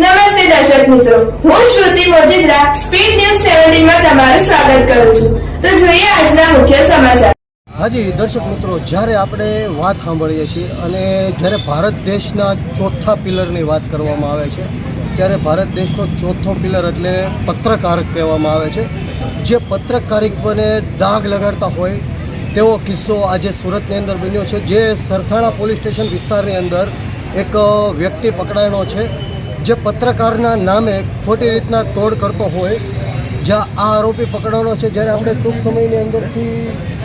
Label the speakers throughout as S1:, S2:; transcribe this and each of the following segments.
S1: નમસ્તે દર્શક મિત્રો. હું શ્રુતિ મોજીદ્રા સ્પીડ ન્યૂઝ સેવન્ટીનમાં તમારું સ્વાગત કરું છું. તો જોઈએ આજના મુખ્ય સમાચાર.
S2: હાજી, દર્શક મિત્રો, જ્યારે આપણે વાત સાંભળીએ છીએ અને જ્યારે ભારત દેશના ચોથા પિલરની વાત કરવામાં આવે છે, ત્યારે ભારત દેશનો ચોથો પિલર એટલે પત્રકાર કહેવામાં આવે છે. જે પત્રકારિત્વને દાગ લગાડતા હોય, તેવો કિસ્સો આજે સુરતની અંદર બન્યો છે. જે સરથાણા પોલીસ સ્ટેશન વિસ્તારની અંદર એક વ્યક્તિ પકડાયેલો છે. જે પત્રકારના નામે ખોટી રીતના તોડ કરતો હોય, જ્યાં આ આરોપી પકડવાનો છે, જ્યારે આપણે ટૂંક સમયની અંદરથી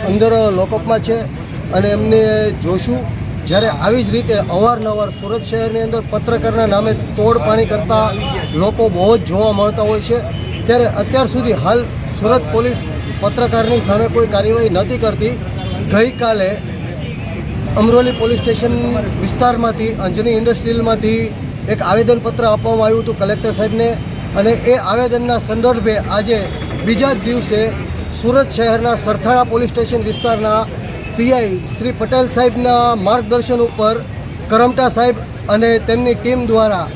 S2: અંદર લોકઅપમાં છે અને એમને જોશું, જ્યારે આવી જ રીતે અવારનવાર સુરત શહેરની અંદર પત્રકારના નામે તોડ પાણી કરતા લોકો બહુ જ જોવા મળતા હોય છે. ત્યારે અત્યાર સુધી હાલ સુરત પોલીસ પત્રકારની સામે કોઈ કાર્યવાહી નથી કરતી. ગઈકાલે અમરોલી પોલીસ સ્ટેશન વિસ્તારમાંથી, અંજની ઇન્ડસ્ટ્રીયલમાંથી એક આવેદનપત્ર આપવામાં આવ્યું હતું કલેક્ટર સાહેબને અને એ આવેદનના સંદર્ભે આજે બીજા જ દિવસે સુરત શહેરના સરથાણા પોલીસ સ્ટેશન વિસ્તારના પીઆઈ શ્રી પટેલ સાહેબના માર્ગદર્શન ઉપર કરમટા સાહેબ અને તેમની ટીમ દ્વારા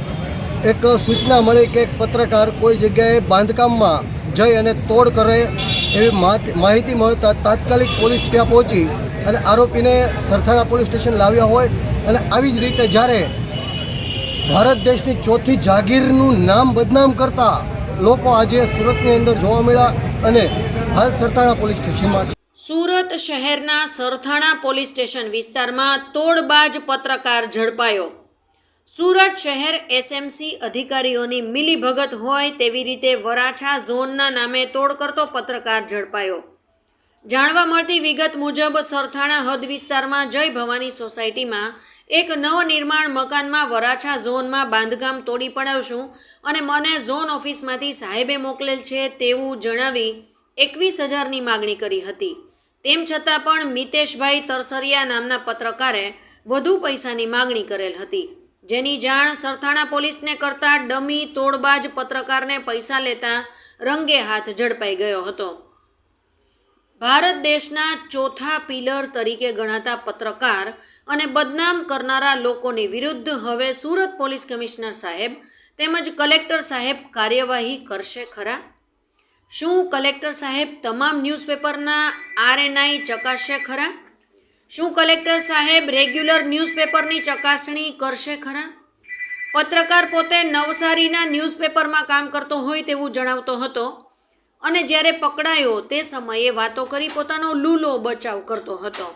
S2: એક સૂચના મળી કે એક પત્રકાર કોઈ જગ્યાએ બાંધકામમાં જઈ અને તોડ કરે એવી માહિતી- મળતા તાત્કાલિક પોલીસ ત્યાં પહોંચી અને આરોપીને સરથાણા પોલીસ સ્ટેશન લાવ્યા હોય અને આવી જ રીતે જ્યારે ભારત દેશની ચોથી જાગીરનું નામ બદનામ કરતા લોકો આજે સુરતની અંદર જોવા મળ્યા અને હાલ સરથાણા પોલીસ સ્ટેશનમાં છે.
S3: સુરત શહેરના સરથાણા પોલીસ સ્ટેશન વિસ્તારમાં તોડબાજ પત્રકાર ઝડપાયો. સુરત શહેર એસએમસી અધિકારીઓની મિલીભગત હોય તેવી રીતે વરાછા ઝોનના નામે તોડ કરતો પત્રકાર ઝડપાયો. જાણવા મળતી વિગત મુજબ સરથાણા હદ વિસ્તારમાં જય ભવાની સોસાયટીમાં એક નવનિર્માણ મકાનમાં વરાછા ઝોનમાં બાંધકામ તોડી પડાવશું અને મને ઝોન ઓફિસમાંથી સાહેબે મોકલેલ છે તેવું જણાવી એકવીસ હજારની માગણી કરી હતી. તેમ છતાં પણ મિતેશભાઈ તરસરિયા નામના પત્રકારે વધુ પૈસાની માગણી કરેલ હતી. જેની જાણ સરથાણા પોલીસને કરતાં ડમી, તોડબાજ પત્રકારને પૈસા લેતા રંગે હાથ ઝડપાઈ ગયો હતો. ભારત દેશના ચોથા પિલર તરીકે ગણાતા પત્રકાર અને બદનામ કરનારા લોકોની વિરુદ્ધ હવે સુરત પોલીસ કમિશનર સાહેબ તેમજ કલેક્ટર સાહેબ કાર્યવાહી કરશે ખરા? શું કલેક્ટર સાહેબ તમામ ન્યૂઝપેપરના આરએનઆઈ ચકાસશે ખરા? શું કલેક્ટર સાહેબ રેગ્યુલર ન્યૂઝપેપરની ચકાસણી કરશે ખરા? પત્રકાર પોતે નવસારીના ન્યૂઝપેપરમાં કામ કરતો હોય તેવું જણાવતો હતો. અને જ્યારે પકડાયો તે સમયે વાતો કરી પોતાનો લૂલો બચાવ કરતો હતો.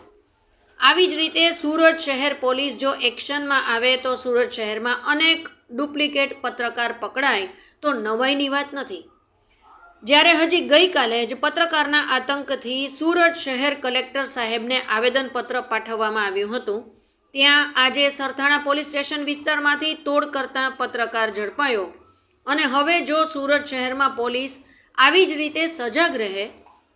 S3: આવી જ રીતે સુરત શહેર પોલીસ જો એક્શનમાં આવે તો સુરત શહેરમાં અનેક ડુપ્લિકેટ પત્રકાર પકડાય તો નવાઈની વાત નથી. જ્યારે હજી ગઈકાલે જ પત્રકારના આતંકથી સુરત શહેર કલેક્ટર સાહેબને આવેદનપત્ર પાઠવવામાં આવ્યું હતું, ત્યાં આજે સરથાણા પોલીસ સ્ટેશન વિસ્તારમાંથી તોડ કરતા પત્રકાર ઝડપાયો. અને હવે જો સુરત શહેરમાં પોલીસ આવી જ રીતે સજાગ રહે,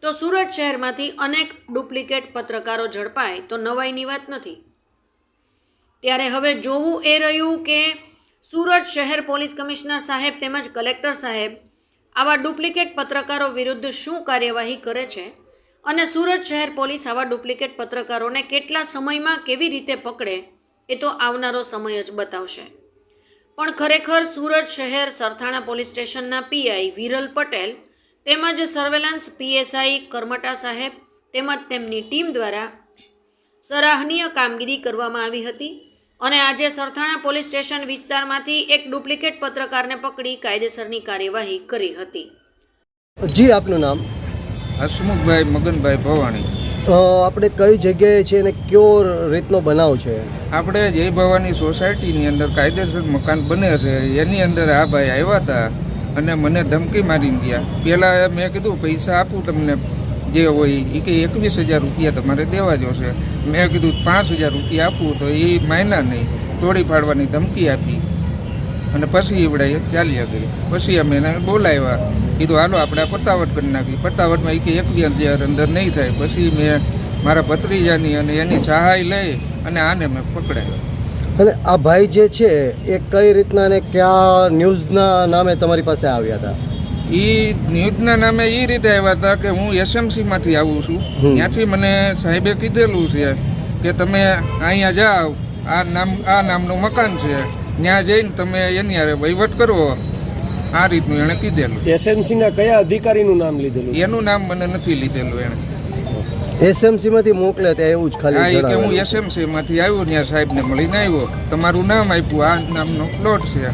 S3: તો સુરત શહેરમાંથી અનેક ડુપ્લિકેટ પત્રકારો ઝડપાય તો નવાઈની વાત નથી. ત્યારે હવે જોવું એ રહ્યું કે સુરત શહેર પોલીસ કમિશનર સાહેબ તેમજ કલેક્ટર સાહેબ આવા ડુપ્લિકેટ પત્રકારો વિરુદ્ધ શું કાર્યવાહી કરે છે અને સુરત શહેર પોલીસ આવા ડુપ્લિકેટ પત્રકારોને કેટલા સમયમાં કેવી રીતે પકડે એ તો આવનારો સમય જ બતાવશે. પણ ખરેખર સુરત શહેર સરથાણા પોલીસ સ્ટેશનના પીઆઈ વિરલ પટેલ તેમજ સર્વેલન્સ પીએસઆઈ કરમટા સાહેબ તેમજ તેમની ટીમ દ્વારા સરાહનીય કામગીરી કરવામાં આવી હતી અને આજે સરથાણા પોલીસ સ્ટેશન વિસ્તારમાંથી એક ડુપ્લિકેટ પત્રકારને પકડી કાયદેસરની કાર્યવાહી કરી હતી.
S2: જી આપનું નામ?
S4: હસમુખભાઈ મગનભાઈ ભવાણી.
S2: અ, આપણે કઈ જગ્યાએ છે અને કયો રીતનો બનાવ છે?
S4: આપણે જય ભવાની સોસાયટીની અંદર કાયદેસર મકાન બને છે એની અંદર આ ભાઈ આવ્યા હતા. અને મને ધમકી મારીને ગયા. પહેલાં મેં કીધું, પૈસા આપું તમને. જે હોય એ કે એકવીસ હજાર રૂપિયા તમારે દેવા જોશે. મેં કીધું, પાંચ હજાર રૂપિયા આપું. તો એ માયના નહીં. તોડી પાડવાની ધમકી આપી. અને પછી એવડાએ ચાલ્યા ગઈ. પછી અમે એને બોલાવ્યા. કીધું, હાલો, આપણે પતાવટ કરી નાખી. પતાવટમાં એ કે એકવીસ હજાર અંદર નહીં થાય. પછી મેં મારા ભત્રીજાની અને એની સહાય લઈ અને આને મેં પકડાયો.
S2: અને આ ભાઈ જે છે એ કઈ રીતના અને કયા ન્યૂઝના નામે તમારી પાસે આવ્યા હતા?
S4: એ ન્યૂઝના નામે એ રીતે આવ્યા હતા કે હું એસએમસીમાંથી આવું છું. ત્યાંથી મને સાહેબે કીધેલું છે કે તમે અહીંયા જાઓ આ નામ આ નામનું મકાન છે. ત્યાં જઈને તમે એની હારે વહીવટ કરો. આ રીતનું એણે કીધેલું.
S5: એસએમસીના કયા અધિકારીનું નામ લીધેલું?
S4: એનું નામ મને નથી લીધેલું એણે.
S2: એસએમસી માંથી મોકલે ત્યાં એવું જ ખાલી
S4: એ કે હું એસએમસી માંથી આવ્યો ત્યાં સાહેબને મળીને આવ્યો. તમારું નામ આપ્યું આ નામનો પ્લોટ છે.